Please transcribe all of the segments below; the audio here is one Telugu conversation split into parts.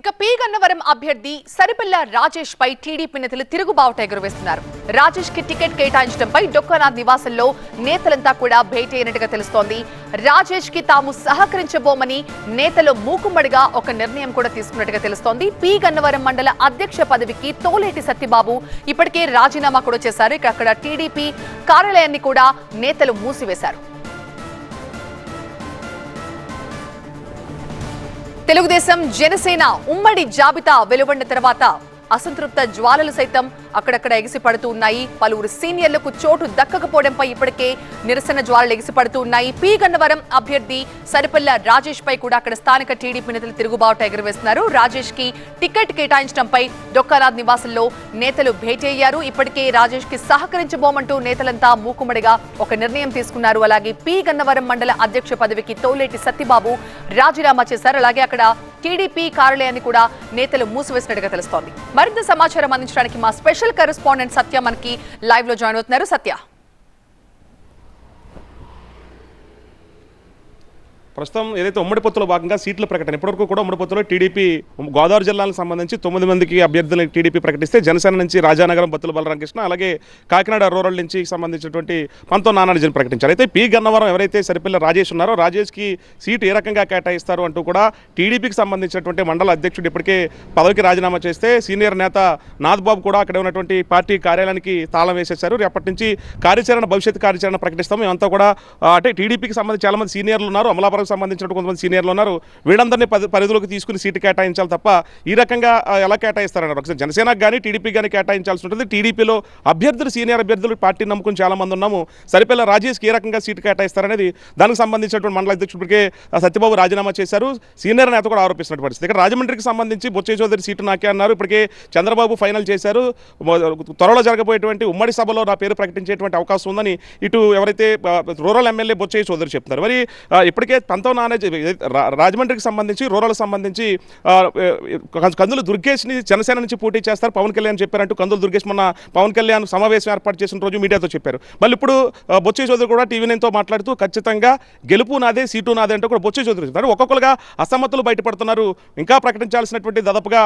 ఇక పి గన్నవరం అభ్యర్థి సరిపిల్ల రాజేష్ పై టీడీపీ నేతలు తిరుగుబావుట ఎగురవేస్తున్నారు. రాజేష్కి టికెట్ కేటాయించడంపై డొక్కనాథ్ నివాసంలో నేతలంతా కూడా భేటీ అయినట్టుగా తెలుస్తోంది. రాజేష్కి తాము సహకరించబోమని నేతలు మూకుమ్మడిగా ఒక నిర్ణయం కూడా తీసుకున్నట్టుగా తెలుస్తోంది. పి గన్నవరం మండల అధ్యక్ష పదవికి తోలేటి సత్యబాబు ఇప్పటికే రాజీనామా కూడా చేశారు. ఇక అక్కడ టీడీపీ కార్యాలయాన్ని కూడా నేతలు మూసివేశారు. తెలుగుదేశం జనసేన ఉమ్మడి జాబితా వెలువడిన తర్వాత అసంతృప్త జ్వాలలు సైతం అక్కడక్కడ ఎగిసిపడుతూ ఉన్నాయి. పలువురు సీనియర్లకు చోటు దక్కకపోవడంపై ఇప్పటికే నిరసన జ్వాలలు ఎగిసిపడుతూ ఉన్నాయి. పి. గన్నవరం అభ్యర్థి సరిపల్ల రాజేష్ పై కూడా అక్కడ స్థానిక టీడీపీ నేతలు తిరుగుబాటు ఎగురవేస్తున్నారు. రాజేష్కి టికెట్ కేటాయించడంపై డొక్కానాథ్ నివాసంలో నేతలు భేటీ అయ్యారు ఇప్పటికే రాజేష్కి సహకరించబోమంటూ నేతలంతా మూకుమ్మడిగా ఒక నిర్ణయం తీసుకున్నారు. అలాగే పి. గన్నవరం మండల అధ్యక్ష పదవికి తోలేటి సత్యబాబు రాజీనామా చేశారు. అలాగే అక్కడ టీడీపీ కార్యాలయాన్ని కూడా నేతలు మూసివేసినట్టుగా తెలుస్తోంది. మరింత సమాచారం అందించడానికి మా స్పెషల్ కరెస్పాండెంట్ సత్య మనకి లైవ్లో జాయిన్ అవుతున్నారు. సత్య. ప్రస్తుతం ఏదైతే ఉమ్మడి పొత్తులో భాగంగా సీట్ల ప్రకటన ఇప్పటివరకు కూడా ఉమ్మడి పొత్తులో టీడీపీ గోదావరి జిల్లాలకు సంబంధించి తొమ్మిది మందికి అభ్యర్థులను టీడీపీ ప్రకటిస్తే జనసేన నుంచి రాజానగరం బత్తుల బలరామకృష్ణ అలాగే కాకినాడ రూరల్ నుంచి సంబంధించినటువంటి పంతో నానార్జును ప్రకటించారు. అయితే పి గన్నవరం ఎవరైతే సరిపిల్ల రాజేష్ ఉన్నారో రాజేష్కి సీటు ఏ రకంగా కేటాయిస్తారు అంటూ కూడా టీడీపీకి సంబంధించినటువంటి మండల అధ్యక్షుడు ఇప్పటికే పదవికి రాజీనామా చేస్తే సీనియర్ నేత నాథ్బాబు కూడా అక్కడ ఉన్నటువంటి పార్టీ కార్యాలయానికి తాళం వేసేశారు. రేపటి నుంచి కార్యాచరణ భవిష్యత్ కార్యాచరణ ప్రకటిస్తాం మేమంతా కూడా అంటే టీడీపీకి సంబంధించి చాలామంది సీనియర్లు ఉన్నారు. అమలాపురం సంబంధించిన కొంతమంది సీనియర్లు ఉన్నారు. వీళ్ళందరినీ పరిధిలోకి తీసుకుని సీటు కేటాయించాలి తప్ప ఈ రకంగా ఎలా కేటాయిస్తారన్నారు? ఒకసారి జనసేనకు కానీ టీడీపీ కానీ కేటాయించాల్సి ఉంటుంది. టీడీపీలో అభ్యర్థులు సీనియర్ అభ్యర్థులు పార్టీ నమ్ముకుని చాలామంది ఉన్నాము. సరిపిల్ల రాజేష్కి ఏ రకంగా సీటు కేటాయిస్తారనేది దానికి సంబంధించినటువంటి మండల అధ్యక్షుడికే సత్యబాబు రాజీనామా చేశారు. సీనియర్ నేత కూడా ఆరోపిస్తున్న పరిస్థితి. ఇక్కడ రాజమండ్రికి సంబంధించి బొచ్చే చౌదరి సీటు నాకే అన్నారు. ఇప్పటికే చంద్రబాబు ఫైనల్ చేశారు. త్వరలో జరగబోయేటువంటి ఉమ్మడి సభలో నా పేరు ప్రకటించేటువంటి అవకాశం ఉందని ఇటు ఎవరైతే రూరల్ ఎమ్మెల్యే బొచ్చయ్య చౌదరి చెప్తున్నారు. మరి ఇప్పటికే తనతో నానే రా- రాజమండ్రికి సంబంధించి రూరల్ సంబంధించి కందులు దుర్గేష్ని జనసేన నుంచి పోటీ చేస్తారు పవన్ కళ్యాణ్ చెప్పారంటూ కందులు దుర్గేష్ మొన్న పవన్ కళ్యాణ్ సమావేశం ఏర్పాటు చేసిన రోజు మీడియాతో చెప్పారు. మళ్ళీ ఇప్పుడు బొచ్చే చౌదరి కూడా టీవీ నైన్తో మాట్లాడుతూ ఖచ్చితంగా గెలుపు నాదే సీటు నాదే అంటే కూడా బొచ్చే చౌదరి చెప్తారు. ఒక్కొక్కరుగా అసమ్మతులు బయటపడుతున్నారు. ఇంకా ప్రకటించాల్సినటువంటి దాదాపుగా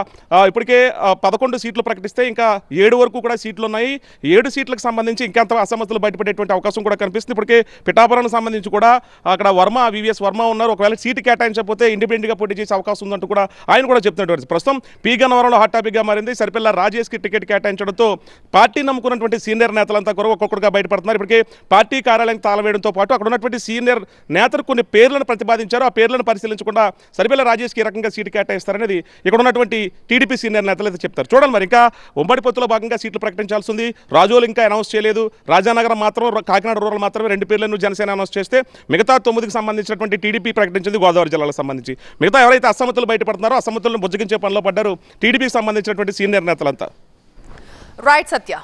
ఇప్పటికే పదకొండు సీట్లు ప్రకటిస్తే ఇంకా ఏడు వరకు కూడా సీట్లు ఉన్నాయి ఏడు సీట్లకు సంబంధించి ఇంకెంత అసమ్మతులు బయటపడేటువంటి అవకాశం కూడా కనిపిస్తుంది. ఇప్పటికే పిఠాపురానికి సంబంధించి కూడా అక్కడ వర్మ వివిఎస్ వర్మ ఉన్నారు. ఒకవేళ సీటు కేటాయించకపోతే ఇండిపెండెంట్గా పోటీ చేసే అవకాశం ఉందంటూ కూడా ఆయన కూడా చెప్తున్నటువంటి ప్రస్తుతం పీ గన్నవరంలో హాట్ టాపిక్గా మారింది. సరిపిల్ల రాజేష్కి టికెట్ కేటాయించడంతో పార్టీ నమ్ముకున్నటువంటి సీనియర్ నేతలంతా కూడా ఒక్కొక్కరుగా బయటపడుతున్నారు. ఇప్పటికే పార్టీ కార్యాలయం తాళవేయడంతో పాటు అక్కడ ఉన్నటువంటి సీనియర్ నేతలు కొన్ని పేర్లను ప్రతిపాదించారు. ఆ పేర్లను పరిశీలించకుండా సరిపిల్ల రాజేష్కి ఈ రకంగా సీటు కేటాయిస్తారనేది ఇక్కడ ఉన్నటువంటి టీడీపీ సీనియర్ నేతలు అయితే చెప్తారు. చూడండి మరి ఇంకా ఉమ్మడి పొత్తులో భాగంగా సీట్లు ప్రకటించాల్సి ఉంది. రాజోలు ఇంకా అనౌన్స్ చేయలేదు. రాజానగరం మాత్రం కాకినాడ రూరల్ మాత్రమే రెండు పేర్లను జనసేన అనౌన్స్ చేస్తే మిగతా తొమ్మిదికి సంబంధించినటువంటి టీడీపీ ప్రకటించింది గోదావరి జిల్లాలకు సంబంధించి. మిగతా ఎవరైతే అసమ్మతులు బయటపడుతున్నారో అసమ్మతులను బుజ్జగించే పనిలో పడ్డారు టీడీపీకి సంబంధించినటువంటి సీనియర్ నేతలంతా. రైట్ సత్య.